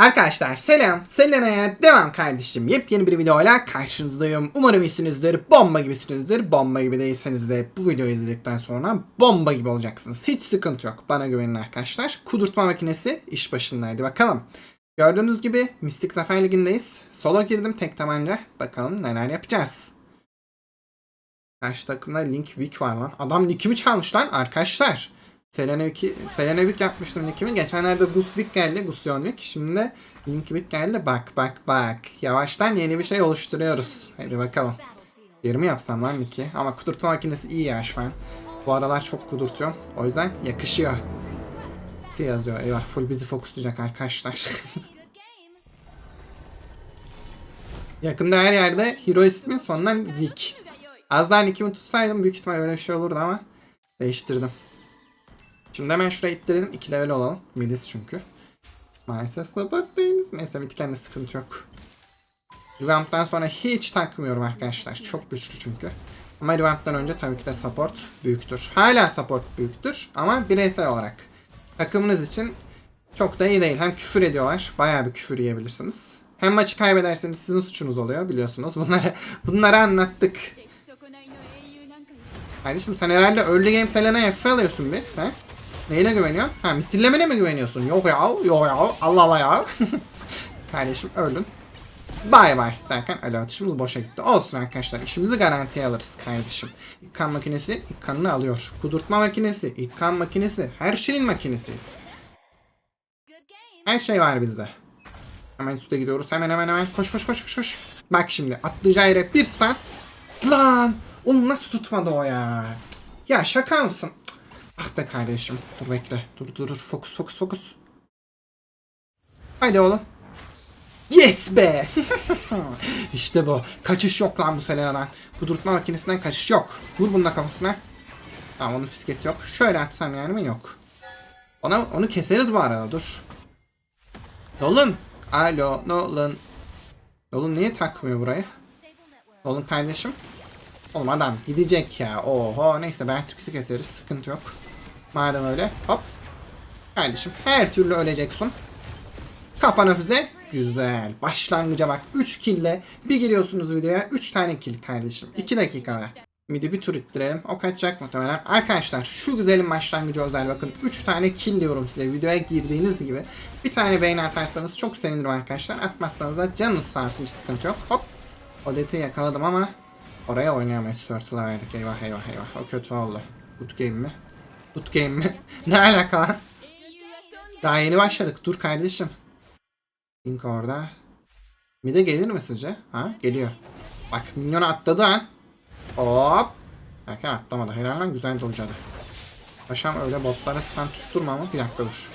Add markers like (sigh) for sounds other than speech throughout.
Arkadaşlar selam. Selena'ya devam kardeşim. Yepyeni bir videoyla karşınızdayım. Umarım iyisinizdir. Bomba gibisinizdir. Bomba gibi değilseniz de bu videoyu izledikten sonra bomba gibi olacaksınız. Hiç sıkıntı yok. Bana güvenin arkadaşlar. Kudurtma makinesi iş başındaydı. Bakalım. Gördüğünüz gibi Mistik Zafer Ligi'ndeyiz. Solo girdim tek tabanca. Bakalım neler yapacağız. Karşı takımda Link Wick var lan. Adam Link'imi çalmış lan arkadaşlar. Selena Wick yapmıştım Link'imi. Geçenlerde Gus Wick geldi. Gusyon Wick. Şimdi de Link Wick geldi. Bak bak bak. Yavaştan yeni bir şey oluşturuyoruz. Hadi bakalım. Bir mi yapsam lan Link'i? Ama kudurtma makinesi iyi ya şu an. Bu aralar çok kudurtuyorum. O yüzden yakışıyor. T yazıyor. Eyvah full bizi fokuslayacak arkadaşlar. (laughs) Yakında her yerde hero ismi sonundan Wick. Az daha nickimi tutsaydım büyük ihtimal öyle bir şey olurdu ama değiştirdim. Şimdi hemen şuraya ittirelim. 2 level olalım. Midis çünkü. Maalesef sabır değiliz. Neyse bitkende sıkıntı yok. Revamp'tan sonra hiç takmıyorum arkadaşlar. Çok güçlü çünkü. Ama revamp'tan önce tabii ki de support büyüktür. Hala support büyüktür ama bireysel olarak. Takımınız için çok da iyi değil. Hem küfür ediyorlar. Bayağı bir küfür yiyebilirsiniz. Hem maçı kaybederseniz sizin suçunuz oluyor biliyorsunuz. Bunları, (laughs) bunları anlattık. Kardeşim sen herhalde early game Selena'ya F alıyorsun bir. He? Neyine güveniyorsun? Ha misillemene mi güveniyorsun? Yok ya, yok ya, Allah Allah ya. (laughs) Kardeşim öldün. Bay bay derken alo atışımız boşa gitti. Olsun arkadaşlar işimizi garantiye alırız kardeşim. İlkan makinesi ilk kanını alıyor. Kudurtma makinesi, ilkan makinesi, her şeyin makinesiyiz. Her şey var bizde. Hemen üste gidiyoruz. Hemen hemen hemen. Koş koş koş koş koş. Bak şimdi atlayacağı yere bir stun. Lan! Onu nasıl tutmadı o ya? Ya şaka mısın? Ah be kardeşim. Dur bekle. Dur dur dur. Fokus fokus fokus. Haydi oğlum. Yes be! (laughs) işte bu. Kaçış yok lan bu Selena'dan. Kudurtma makinesinden kaçış yok. Vur bununla kafasına. Tamam onun fiskesi yok. Şöyle atsam yani mi? Yok. Ona, onu keseriz bu arada. Dur. Nolan. Alo Nolan. Nolan niye takmıyor burayı? Nolan kardeşim. Oğlum adam gidecek ya. Oho neyse ben Türk'ü keseriz. Sıkıntı yok. Madem öyle hop. Kardeşim her türlü öleceksin. Kafana füze. Güzel. Başlangıca bak. 3 kille bir giriyorsunuz videoya. 3 tane kill kardeşim. 2 dakikada. Midi bir tur ittirelim. O kaçacak muhtemelen. Arkadaşlar şu güzelin başlangıcı özel bakın. 3 tane kill diyorum size videoya girdiğiniz gibi. Bir tane beğeni atarsanız çok sevinirim arkadaşlar. Atmazsanız da canınız sağ olsun hiç sıkıntı yok. Hop. Odet'i yakaladım ama oraya oynayamayız. Sörtü'le verdik. Eyvah eyvah eyvah. O kötü oldu. Good game mi? Good game mi? (laughs) ne alaka lan? Daha yeni başladık. Dur kardeşim. Link orada. Mide gelir mi sizce? Ha? Geliyor. Bak minyona atladı an. Hop. Erken atlamadı. Helal lan güzel dolacadı. Paşam öyle botlara stand tutturma ama bir dakika dur.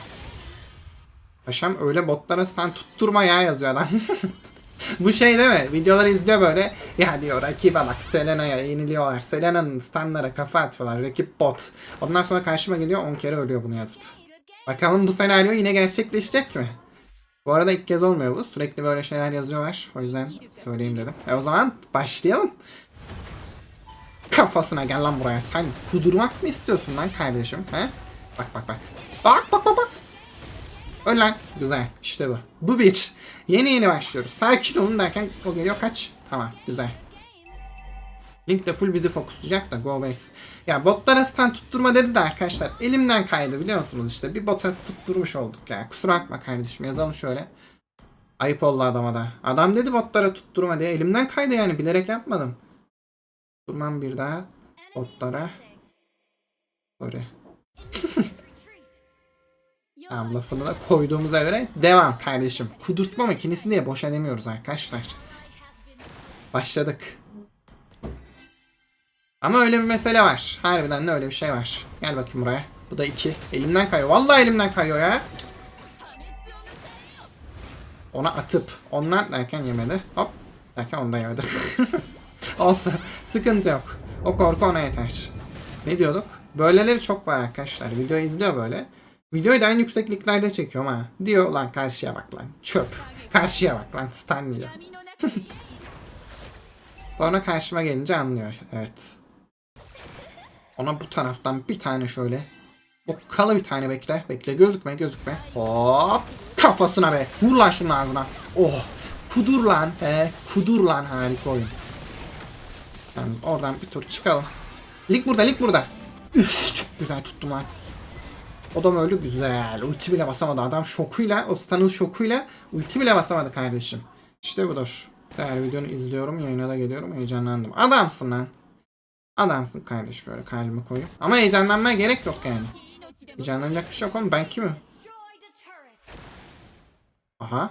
Paşam öyle botlara stand tutturma ya yazıyor adam. (laughs) (laughs) Bu şey değil mi? Videoları izliyor böyle. Ya diyor rakibe bak Selena'ya yeniliyorlar. Selena'nın standlara kafa atıyorlar. Rakip bot. Ondan sonra karşıma geliyor 10 kere ölüyor bunu yazıp. Bakalım bu senaryo yine gerçekleşecek mi? Bu arada ilk kez olmuyor bu. Sürekli böyle şeyler yazıyorlar. O yüzden söyleyeyim dedim. E o zaman başlayalım. Kafasına gel lan buraya. Sen kudurmak mı istiyorsun lan kardeşim? He? Bak bak bak. Bak bak bak bak. Öl. Güzel. İşte bu. Bu bir. Yeni yeni başlıyoruz. Sakin olun derken o geliyor kaç. Tamam. Güzel. Link de full bizi fokuslayacak da go base. Ya botlara stand tutturma dedi de arkadaşlar elimden kaydı biliyor musunuz işte bir bota tutturmuş olduk ya. Kusura bakma kardeşim yazalım şöyle. Ayıp oldu adama da. Adam dedi botlara tutturma diye elimden kaydı yani bilerek yapmadım. Durmam bir daha botlara. Sorry. (laughs) Tamam lafını da koyduğumuza göre devam kardeşim. Kudurtma makinesi diye boşa demiyoruz arkadaşlar. Başladık. Ama öyle bir mesele var. Harbiden de öyle bir şey var. Gel bakayım buraya. Bu da iki. Elimden kayıyor. Vallahi elimden kayıyor ya. Ona atıp ondan derken yemedi. Hop. Derken onu da yemedi. (laughs) Olsun. Sıkıntı yok. O korku ona yeter. Ne diyorduk? Böyleleri çok var arkadaşlar. Video izliyor böyle. Videoyu da en yüksekliklerde çekiyorum ha. Diyor lan karşıya bak lan. Çöp. Karşıya bak lan. Stan diyor. (laughs) Sonra karşıma gelince anlıyor. Evet. Ona bu taraftan bir tane şöyle. Okkalı bir tane bekle. Bekle gözükme gözükme. Hop. Kafasına be. Vur lan şunun ağzına. Oh. Kudur lan. He. Kudur lan harika oyun. Yalnız oradan bir tur çıkalım. Lig burada lig burada. Üf çok güzel tuttum lan. Adam öyle güzel. Ulti bile basamadı. Adam şokuyla, o stun'ın şokuyla ulti bile basamadı kardeşim. İşte budur. Değerli videonu izliyorum. Yayına da geliyorum. Heyecanlandım. Adamsın lan. Adamsın kardeş böyle kalbime koyup. Ama heyecanlanmaya gerek yok yani. Heyecanlanacak bir şey yok oğlum. Ben kimim? Aha.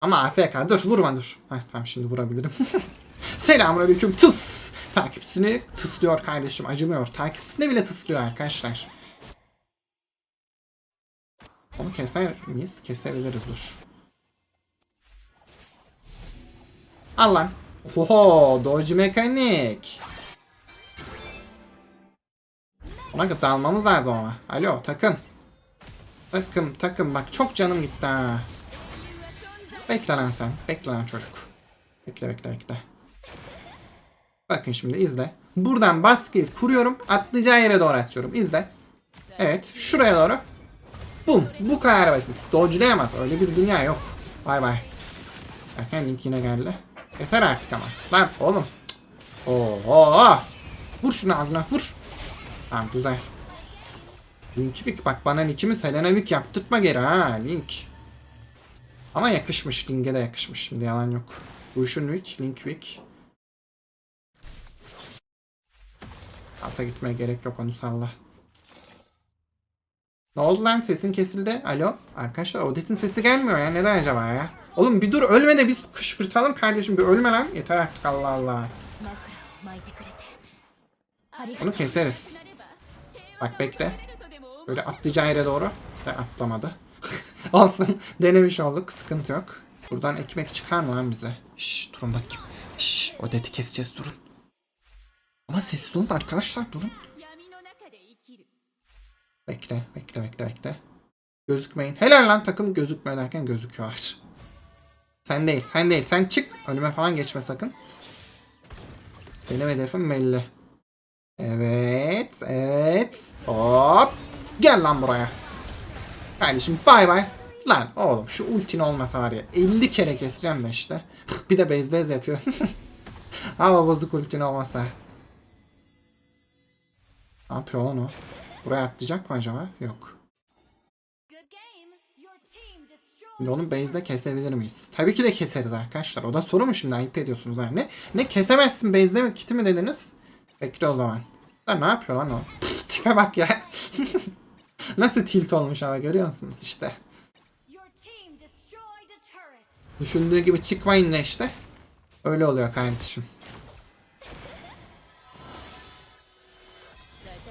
Ama AFK. Dur vurma dur. Heh, tamam şimdi vurabilirim. (laughs) Selamünaleyküm. Tıs. Takipçisini tıslıyor kardeşim. Acımıyor. Takipçisine bile tıslıyor arkadaşlar. Onu keser miyiz? Kesebiliriz dur. Al lan. Oho, Doji mekanik. Ona gıda almamız lazım ama. Alo takım. Takım takım bak çok canım gitti ha. Bekle lan sen. Bekle lan çocuk. Bekle bekle bekle. Bakın şimdi izle. Buradan baskıyı kuruyorum. Atlayacağı yere doğru atıyorum. İzle. Evet. Şuraya doğru. Bum. Bu kadar basit. Dodge'layamaz. Öyle bir dünya yok. Bay bay. Erken link yine geldi. Yeter artık ama. Lan oğlum. Oo. Vur şunu ağzına vur. Tamam güzel. Linkivik bak bana nickimi Selenavik yaptırtma geri ha Link. Ama yakışmış Link'e de yakışmış şimdi yalan yok. İşin Wick, Link Wick. Alta gitmeye gerek yok onu salla. Ne oldu lan sesin kesildi. Alo. Arkadaşlar Odet'in sesi gelmiyor ya. Neden acaba ya? Oğlum bir dur ölme de biz kışkırtalım kardeşim. Bir ölme lan. Yeter artık Allah Allah. Onu keseriz. Bak bekle. Böyle atlayacağı yere doğru. Ve atlamadı. (laughs) Olsun. Denemiş olduk. Sıkıntı yok. Buradan ekmek çıkar mı lan bize? Şşş durun bakayım. Şşş Odet'i keseceğiz durun. Ama sessiz olun arkadaşlar durun. Bekle, bekle, bekle, bekle. Gözükmeyin. Helal lan takım gözükme derken gözüküyor. Sen değil, sen değil. Sen çık. Önüme falan geçme sakın. Benim hedefim belli. Evet, evet. Hop. Gel lan buraya. Kardeşim bay bay. Lan oğlum şu ultin olmasa var ya 50 kere keseceğim de işte. (laughs) bir de bez bez yapıyor. (laughs) Ama bozuk ultin olmasa. Ne yapıyor lan o? Buraya atlayacak mı acaba? Yok. Şimdi onun base'de kesebilir miyiz? Tabii ki de keseriz arkadaşlar. O da soru mu şimdi? Ayıp ediyorsunuz yani. Ne, ne kesemezsin base'de mi? Kiti mi dediniz? Bekle o zaman. Lan ne yapıyor lan o? Pff, (laughs) Tipe bak ya. (laughs) Nasıl tilt olmuş ama görüyor musunuz işte. Düşündüğü gibi çıkmayın ne işte. Öyle oluyor kardeşim.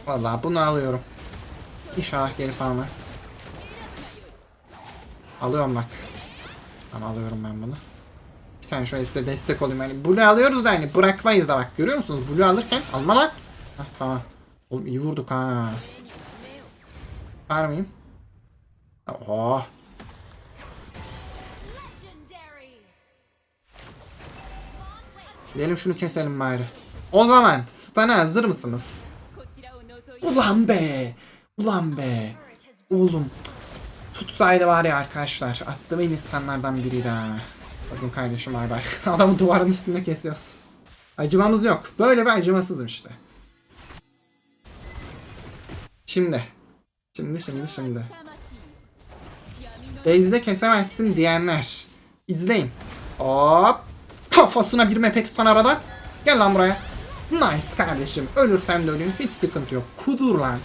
Vallahi bunu alıyorum. İnşallah gelip almaz. Alıyorum bak. Tamam alıyorum ben bunu. Bir tane şöyle size destek olayım. Yani Blue alıyoruz da hani bırakmayız da bak görüyor musunuz? Blue alırken alma lan. Hah, tamam. Oğlum iyi vurduk ha. Var mıyım? Oh. Gidelim şunu keselim bari. O zaman stana hazır mısınız? Ulan be. Ulan be. Oğlum. Tutsaydı var ya arkadaşlar. Attım en insanlardan biri de. Bakın kardeşim var bak. (laughs) Adamı duvarın üstünde kesiyoruz. Acımamız yok. Böyle bir acımasızım işte. Şimdi. Şimdi şimdi şimdi. Base'de kesemezsin diyenler. İzleyin. Hop. Kafasına bir mepek son aradan. Gel lan buraya. Nice kardeşim. Ölürsem de öleyim. Hiç sıkıntı yok. Kudur lan.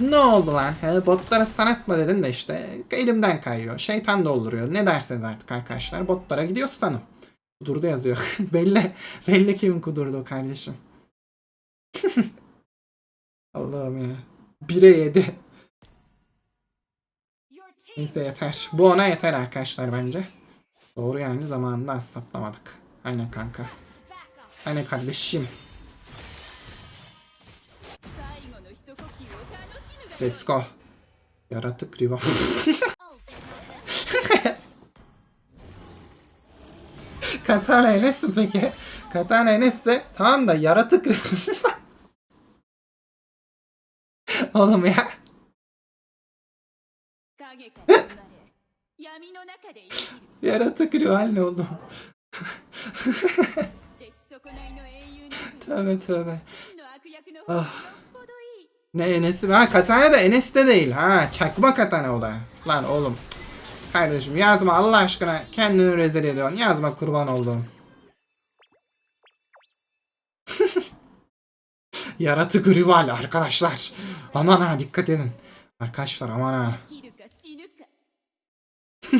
Ne oldu lan? He, botlara stun atma dedin de işte elimden kayıyor. Şeytan dolduruyor. Ne derseniz artık arkadaşlar. Botlara gidiyor stun'ım. Kudurdu yazıyor. (laughs) belli, belli kimin kudurdu kardeşim. (laughs) Allah'ım ya. 1'e 7. Your team Neyse yeter. Bu ona yeter arkadaşlar bence. Doğru yani zamanında hesaplamadık. Aynen kanka. Aynen kardeşim. Let's go. Yaratık riva. (laughs) Katana Enes'sin peki. Katana Enes'se tamam da yaratık (laughs) Oğlum ya. (laughs) yaratık rival ne oldu? tövbe tövbe. Ah. Ne Enes'i? Ha katana da Enes de değil. Ha çakma katana o da. Lan oğlum. Kardeşim yazma Allah aşkına. Kendini rezil ediyorsun. Yazma kurban oldum. (laughs) Yaratık rival arkadaşlar. Aman ha dikkat edin. Arkadaşlar aman ha. (laughs)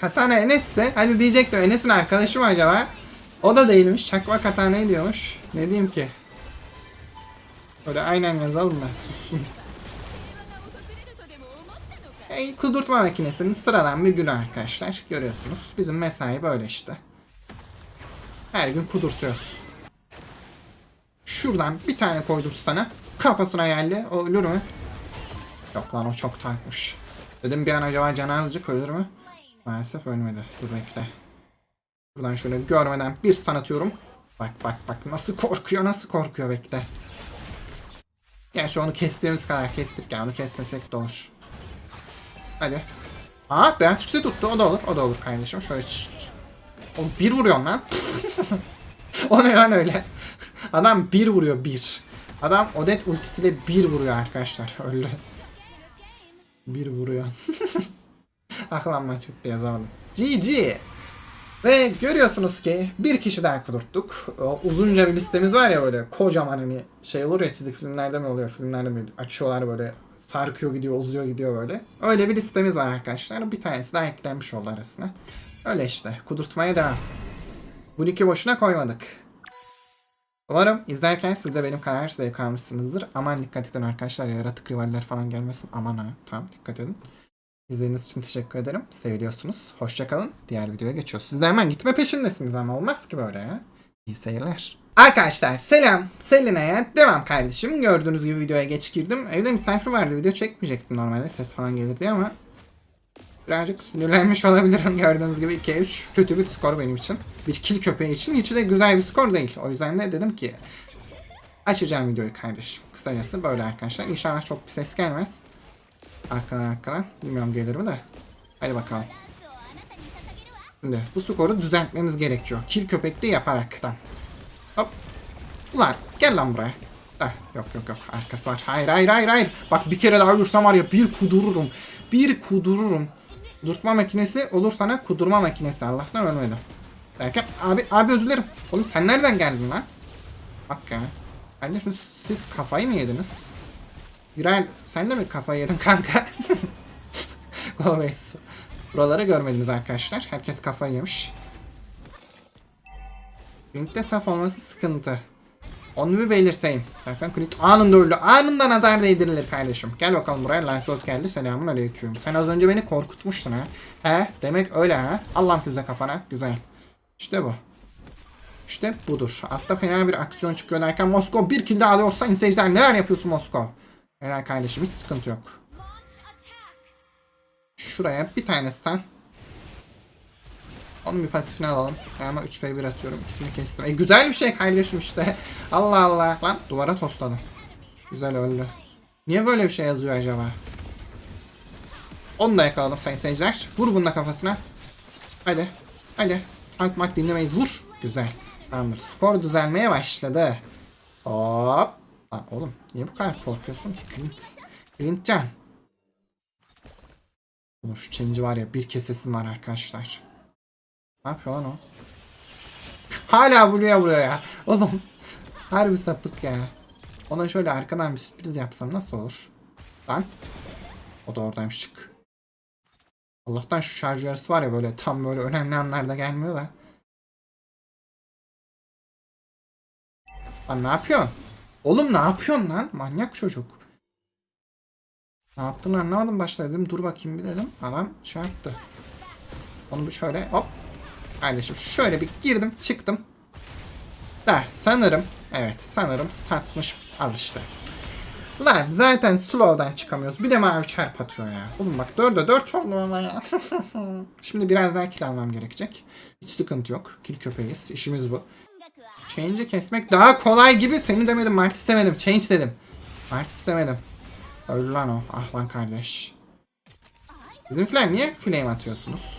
Katana Enes ise hani diyecektim Enes'in arkadaşı mı acaba? O da değilmiş. Çakma kata ne diyormuş? Ne diyeyim ki? Böyle aynen yazalım da sussun. E, kudurtma makinesinin sıradan bir günü arkadaşlar. Görüyorsunuz. Bizim mesai böyle işte. Her gün kudurtuyoruz. Şuradan bir tane koydum stana. Kafasına geldi. O ölür mü? Yok lan o çok tankmış. Dedim bir an acaba canı azıcık ölür mü? Maalesef ölmedi. Dur bekle. Buradan şöyle görmeden bir stun atıyorum. Bak bak bak nasıl korkuyor nasıl korkuyor bekle. Gerçi onu kestiğimiz kadar kestik ya onu kesmesek de olur. Hadi. Aa Beatrix'i tuttu o da olur o da olur kardeşim. Şöyle ç- ç- O bir vuruyor lan. (laughs) o ne lan öyle? Adam bir vuruyor bir. Adam Odet ultisiyle bir vuruyor arkadaşlar. Öldü. Bir vuruyor. (laughs) Aklanma çıktı yazamadım. GG. Ve görüyorsunuz ki bir kişi daha kudurttuk. Uzunca bir listemiz var ya böyle kocaman hani şey olur ya çizgi filmlerde mi oluyor filmlerde mi açıyorlar böyle sarkıyor gidiyor uzuyor gidiyor böyle. Öyle bir listemiz var arkadaşlar. Bir tanesi daha eklenmiş oldu arasına. Öyle işte kudurtmaya devam. Bu iki boşuna koymadık. Umarım izlerken siz de benim kadar zevk almışsınızdır. Aman dikkat edin arkadaşlar yaratık rivaller falan gelmesin. Aman ha tamam dikkat edin. İzlediğiniz için teşekkür ederim. Seviliyorsunuz. Hoşçakalın. Diğer videoya geçiyoruz. Siz de hemen gitme peşindesiniz ama olmaz ki böyle ya. İyi seyirler. Arkadaşlar selam. Selina'ya devam kardeşim. Gördüğünüz gibi videoya geç girdim. Evde misafir vardı. Video çekmeyecektim normalde. Ses falan gelirdi ama birazcık sinirlenmiş (laughs) olabilirim. Gördüğünüz gibi 2'ye 3. Kötü bir skor benim için. Bir kill köpeği için hiç de güzel bir skor değil. O yüzden de dedim ki açacağım videoyu kardeşim. Kısacası böyle arkadaşlar. İnşallah çok bir ses gelmez. Arkadan arkadan. Bilmiyorum gelir mi de. Hadi bakalım. Şimdi bu skoru düzeltmemiz gerekiyor. Kill köpekli yaparaktan. Hop. Ulan gel lan buraya. Ah, yok yok yok arkası var. Hayır hayır hayır hayır. Bak bir kere daha ölürsem var ya bir kudururum. Bir kudururum. Kudurtma makinesi olur sana kudurma makinesi. Allah'tan ölmedim. Derken abi abi özür dilerim. Oğlum sen nereden geldin lan? Bak ya. Kardeşim siz kafayı mı yediniz? Güray sen de mi kafayı yedin kanka? (laughs) Gomez. Buraları görmediniz arkadaşlar. Herkes kafayı yemiş. Linkte saf olması sıkıntı. Onu bir belirteyim. Zaten Clint anında öldü. Anında nazar değdirilir kardeşim. Gel bakalım buraya. Lancelot geldi. Selamun aleyküm. Sen az önce beni korkutmuştun ha. He? Demek öyle ha. Allah'ım füze kafana. Güzel. İşte bu. İşte budur. Altta fena bir aksiyon çıkıyor derken Moskova bir kill alıyorsa izleyiciler neler yapıyorsun Moskova? Helal kardeşim hiç sıkıntı yok. Şuraya bir tane stun. Onun bir pasifini alalım. Ama 3 v 1 atıyorum. İkisini kestim. E güzel bir şey kardeşim işte. (laughs) Allah Allah. Lan duvara tosladım. Güzel öldü. Niye böyle bir şey yazıyor acaba? Onu da yakaladım sayın seyirciler. Vur bununla kafasına. Hadi. Hadi. Tank mak dinlemeyiz. Vur. Güzel. Tamamdır. Skor düzelmeye başladı. Hop. Lan oğlum niye bu kadar korkuyorsun ki Clint? Clint Can. Oğlum şu change'i var ya bir kesesim var arkadaşlar. Ne yapıyor lan o? Hala buraya buraya ya. Oğlum. Harbi sapık ya. Ona şöyle arkadan bir sürpriz yapsam nasıl olur? Lan. O da oradaymış çık. Allah'tan şu şarj uyarısı var ya böyle tam böyle önemli anlarda gelmiyor da. Lan ne yapıyorsun? Oğlum ne yapıyorsun lan? Manyak çocuk. Ne yaptığını anlamadım başta dedim. Dur bakayım bir dedim. Adam şey. Onu bir şöyle hop. Kardeşim şöyle bir girdim çıktım. Da sanırım evet sanırım satmış al işte. Lan zaten slow'dan çıkamıyoruz. Bir de mavi çarp atıyor ya. Oğlum bak 4'e 4 oldu ama ya. (laughs) Şimdi biraz daha kill almam gerekecek. Hiç sıkıntı yok. Kill köpeğiz. İşimiz bu. Change'i kesmek daha kolay gibi. Seni demedim. Martis demedim. Change dedim. Martis demedim. Öldü lan o. Ah lan kardeş. Bizimkiler niye flame atıyorsunuz?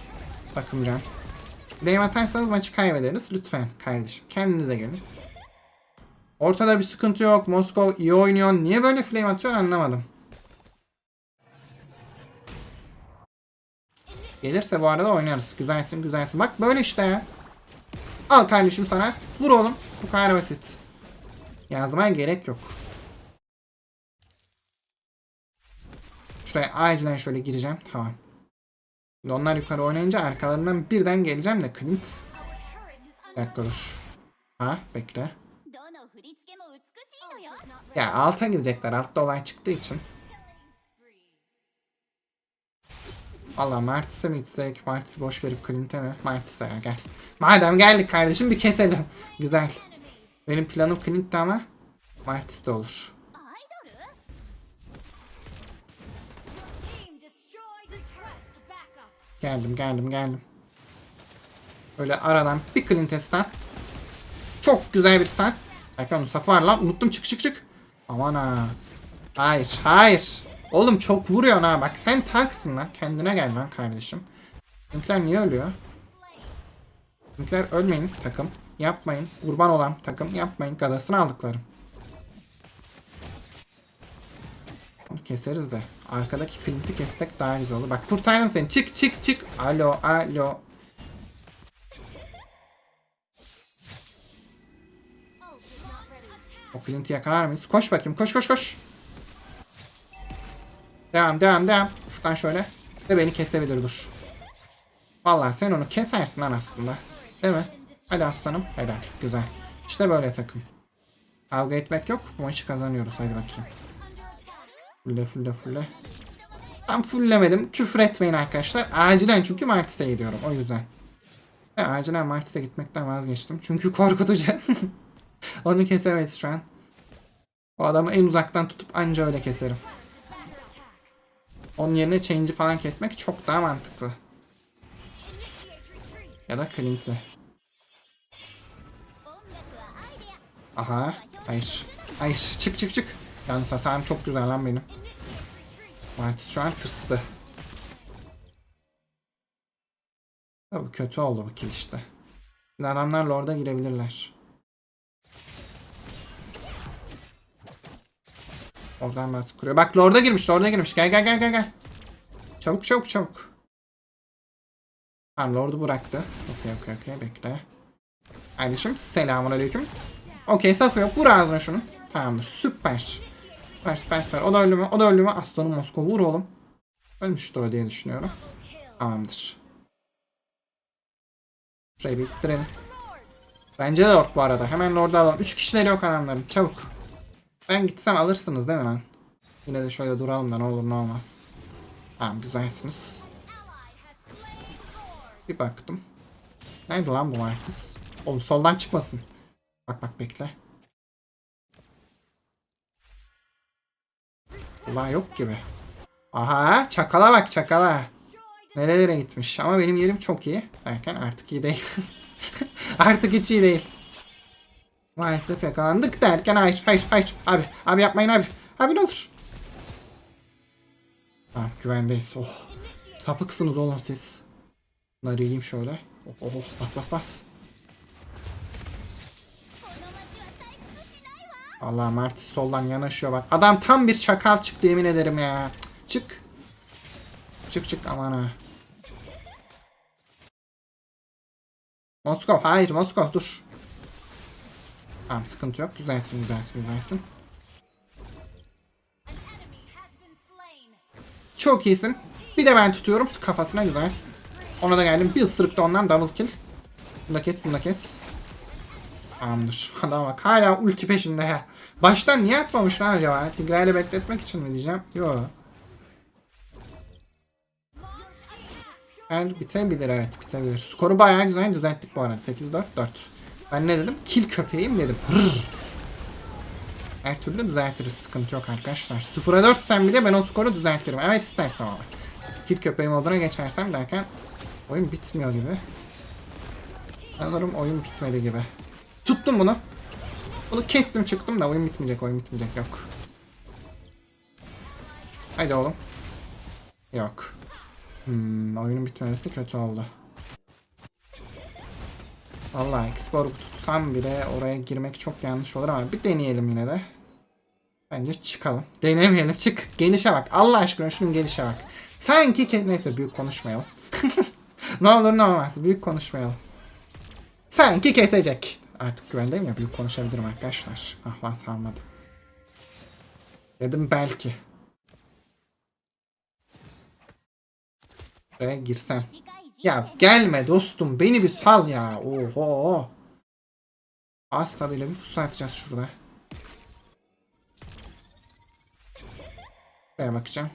Bakın can. Flame atarsanız maçı kaybederiz. Lütfen kardeşim. Kendinize gelin. Ortada bir sıkıntı yok. Moskova iyi oynuyor. Niye böyle flame atıyor anlamadım. Gelirse bu arada oynarız. Güzelsin güzelsin. Bak böyle işte ya. Al kardeşim sana. Vur oğlum. Bu kadar basit. Yazman gerek yok. Şuraya acilen şöyle gireceğim. Tamam. Onlar yukarı oynayınca arkalarından birden geleceğim de Clint. Bir dakika dur. Ha bekle. Ya alta gidecekler. Altta olay çıktığı için. Valla Mertis'e mi gitsek? Mertis'i boş verip Clint'e mi? Mertis'e ya gel. Madem geldik kardeşim bir keselim. Güzel. Benim planım Clint'te ama Mertis de olur. Geldim geldim geldim. Böyle aradan bir Clint'e stun. Çok güzel bir stun. Erkan Mustafa var lan. Unuttum çık çık çık. Aman ha. Hayır hayır. Oğlum çok vuruyorsun ha. Bak sen taksın lan. Kendine gel lan kardeşim. Bizimkiler niye ölüyor? Bizimkiler ölmeyin takım. Yapmayın. Kurban olan takım. Yapmayın. Gadasını aldıklarım. Onu keseriz de. Arkadaki Clint'i kessek daha güzel olur. Bak kurtardım seni. Çık çık çık. Alo alo. O Clint'i yakalar mıyız? Koş bakayım. Koş koş koş. Devam devam devam. Şuradan şöyle. Ve beni kesebilir dur. Vallahi sen onu kesersin lan aslında. Değil mi? Hadi aslanım. Helal. Güzel. İşte böyle takım. Kavga etmek yok. Bu maçı kazanıyoruz. Hadi bakayım. Fulle fulle fulle. Ben fulllemedim. Küfür etmeyin arkadaşlar. Acilen çünkü Martis'e gidiyorum. O yüzden. Ve acilen Martis'e gitmekten vazgeçtim. Çünkü korkutucu. (laughs) Onu kesemeyiz şu an. O adamı en uzaktan tutup anca öyle keserim. Onun yerine Change'i falan kesmek çok daha mantıklı. Ya da Clint'i. Aha. Hayır. Hayır. Çık çık çık. Yalnız hasarım çok güzel lan benim. Martis şu an tırstı. Tabi kötü oldu bu kill işte. Şimdi adamlar Lord'a girebilirler. Oradan baskı kuruyor. Bak Lord'a girmiş, Lord'a girmiş. Gel gel gel gel gel. Çabuk çabuk çabuk. Tamam Lord'u bıraktı. Okey okey okey bekle. Kardeşim selamun aleyküm. Okey safı yok. Vur ağzına şunu. Tamamdır. Süper. Süper süper süper. O da öldü mü? O da öldü mü? Aslanım Moskova vur oğlum. Ölmüştür o diye düşünüyorum. Tamamdır. Şurayı bir ittirelim. Bence de Lord bu arada. Hemen Lord'u alalım. 3 kişileri yok adamların. Çabuk. Ben gitsem alırsınız değil mi lan? Yine de şöyle duralım da ne olur ne olmaz. Tamam güzelsiniz. Bir baktım. Nerede lan bu Marcus? Oğlum soldan çıkmasın. Bak bak bekle. Ulan yok gibi. Aha çakala bak çakala. Nerelere gitmiş ama benim yerim çok iyi. Derken artık iyi değil. (laughs) artık hiç iyi değil. Maalesef yakalandık derken hayır hayır hayır. Abi abi yapmayın abi. Abi ne olur. Tamam güvendeyiz. Oh. Sapıksınız oğlum siz. Bunları yiyeyim şöyle. Oh, oh, oh. Bas bas bas. Allah Mert soldan yanaşıyor bak. Adam tam bir çakal çıktı yemin ederim ya. Çık. Çık çık aman ha. Moskov hayır Moskov dur. Tamam sıkıntı yok. Güzelsin güzelsin güzelsin. Çok iyisin. Bir de ben tutuyorum kafasına güzel. Ona da geldim. Bir ısırık da ondan double kill. Bunu da kes bunu da kes. Tamamdır. Adam bak hala ulti peşinde ya. Baştan niye atmamışlar acaba? Tigre'yle bekletmek için mi diyeceğim? Yo. Yani bitebilir evet bitebilir. Skoru bayağı güzel düzelttik bu arada. 8-4-4. Ben ne dedim? Kill köpeğim dedim. Hırr. Her türlü düzeltiriz. Sıkıntı yok arkadaşlar. 0'a 4 sen bile ben o skoru düzeltirim. Evet istersem ama. Kill köpeği moduna geçersem derken oyun bitmiyor gibi. Sanırım oyun bitmedi gibi. Tuttum bunu. Bunu kestim çıktım da oyun bitmeyecek oyun bitmeyecek yok. Haydi oğlum. Yok. Hmm, oyunun bitmemesi kötü oldu. Vallahi Xborg'u tutsam bile oraya girmek çok yanlış olur ama bir deneyelim yine de. Bence çıkalım. Denemeyelim çık. Gelişe bak. Allah aşkına şunun gelişe bak. Sanki ke- neyse büyük konuşmayalım. (laughs) ne olur ne olmaz büyük konuşmayalım. Sanki kesecek. Artık güvendeyim ya büyük konuşabilirim arkadaşlar. Ah lan salmadım. Dedim belki. Buraya girsem. Ya gelme dostum. Beni bir sal ya. Oho. Ağız tadıyla bir pusu atacağız şurada. Buraya bakacağım.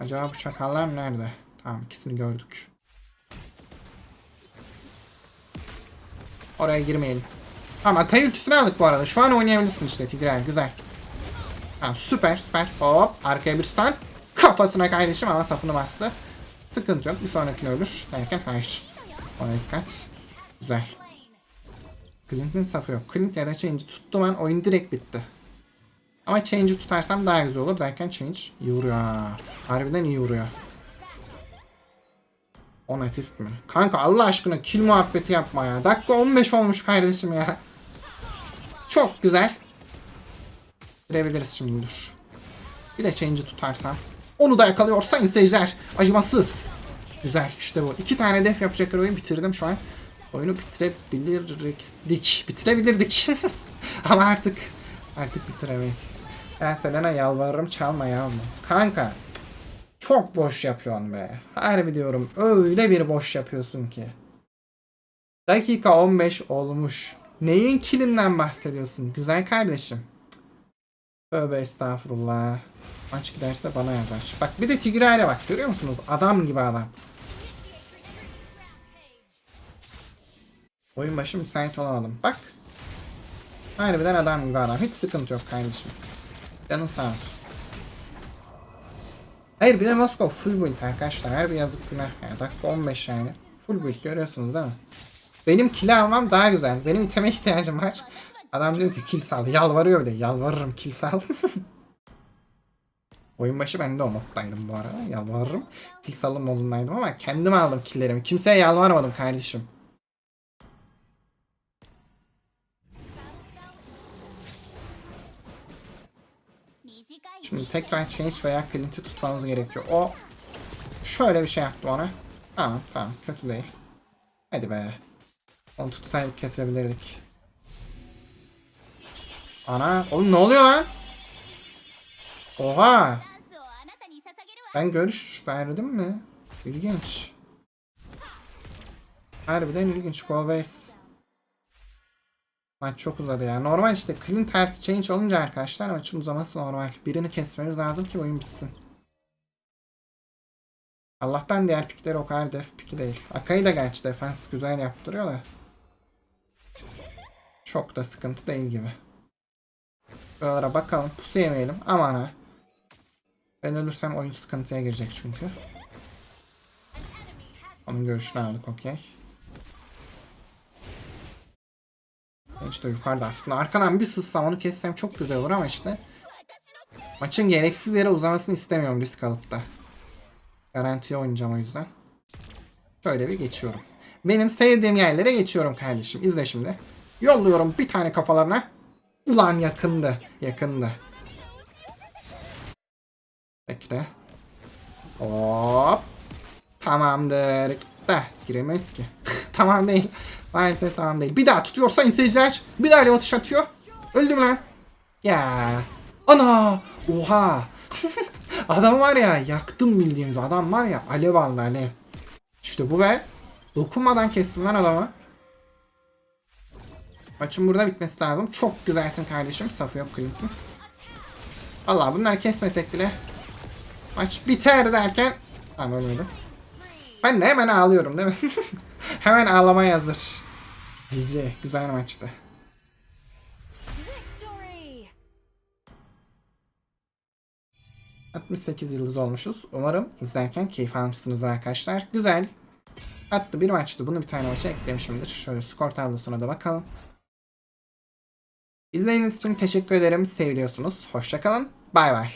Acaba bu çakallar nerede? Tamam ikisini gördük. Oraya girmeyelim. Tamam Akay ülküsünü aldık bu arada. Şu an oynayabilirsin işte Tigray. Güzel. Tamam süper süper. Hop arkaya bir stun. Kafasına kardeşim ama safını bastı. Sıkıntı yok. Bir sonrakini ölür. Derken hayır. Ona dikkat. Güzel. Clint'in safı yok. Clint ya da Change'i tuttum an oyun direkt bitti. Ama Change'i tutarsam daha güzel olur derken Change iyi vuruyor ha. Harbiden iyi vuruyor. 10 asist mi? Kanka Allah aşkına kill muhabbeti yapma ya. Dakika 15 olmuş kardeşim ya. Çok güzel. Girebiliriz şimdi dur. Bir de change'i tutarsam. Onu da yakalıyor sayın seyirciler. Acımasız. Güzel işte bu. İki tane def yapacaklar oyun bitirdim şu an. Oyunu bitirebilirdik. Bitirebilirdik. (laughs) Ama artık artık bitiremeyiz. Ben Selena yalvarırım çalma ya. Kanka çok boş yapıyorsun be. Harbi diyorum öyle bir boş yapıyorsun ki. Dakika 15 olmuş. Neyin kilinden bahsediyorsun güzel kardeşim? Tövbe estağfurullah. Maç giderse bana yazar. Bak bir de Tigreal'e bak görüyor musunuz? Adam gibi adam. Oyun başı müsait olamadım. Bak. Harbiden adam gibi adam. Hiç sıkıntı yok kardeşim. Canın sağ olsun. Hayır bir de Moskova full build arkadaşlar. Her bir yazık günah. Yani dakika 15 yani. Full build görüyorsunuz değil mi? Benim kill almam daha güzel. Benim iteme ihtiyacım var. Adam diyor ki kill sal. Yalvarıyor öyle. Yalvarırım kill sal. (laughs) Oyun başı ben de o moddaydım bu arada. Yalvarırım. Kill salım modundaydım ama kendim aldım killlerimi. Kimseye yalvarmadım kardeşim. Şimdi tekrar change veya Clint'i tutmanız gerekiyor. O şöyle bir şey yaptı ona. Tamam tamam kötü değil. Hadi be. Onu tutsaydık kesebilirdik. Ana oğlum ne oluyor lan? Oha. Ben görüş verdim mi? İlginç. Harbiden ilginç. Go base. Maç çok uzadı ya. Normal işte. Clean Tert Change olunca arkadaşlar maçın uzaması normal. Birini kesmeniz lazım ki oyun bitsin. Allah'tan diğer pikleri o kadar def piki değil. Akayı da gerçi defans güzel yaptırıyor da. Çok da sıkıntı değil gibi. Buralara bakalım. Pusu yemeyelim. Aman ha. Ben ölürsem oyun sıkıntıya girecek çünkü. Onun görüşünü aldık okey. İşte yukarıda aslında. Arkadan bir sızsam onu kessem çok güzel olur ama işte. Maçın gereksiz yere uzamasını istemiyorum risk alıp da. Garantiye oynayacağım o yüzden. Şöyle bir geçiyorum. Benim sevdiğim yerlere geçiyorum kardeşim. İzle şimdi. Yolluyorum bir tane kafalarına. Ulan yakındı. Yakındı. Bekle. Hop. Tamamdır. Da giremeyiz ki. (laughs) tamam değil. Maalesef tamam değil. Bir daha tutuyorsa seyirciler. Bir daha atış atıyor. Öldüm lan. Ya. Ana. Oha. (laughs) adam var ya yaktım bildiğimiz adam var ya alev aldı alev. İşte bu be. Dokunmadan kestim lan adamı. Maçın burada bitmesi lazım. Çok güzelsin kardeşim. Safı yok Clint'in. Allah bunları kesmesek bile maç biter derken ölmedim. Ben de hemen ağlıyorum değil mi? (laughs) hemen ağlamaya hazır. GG güzel maçtı. Victory! 68 yıldız olmuşuz. Umarım izlerken keyif almışsınızdır arkadaşlar. Güzel. Attı bir maçtı. Bunu bir tane maça eklemişimdir. Şöyle skor tablosuna da bakalım. İzlediğiniz için teşekkür ederim. Seviyorsunuz. Hoşçakalın. Bay bay.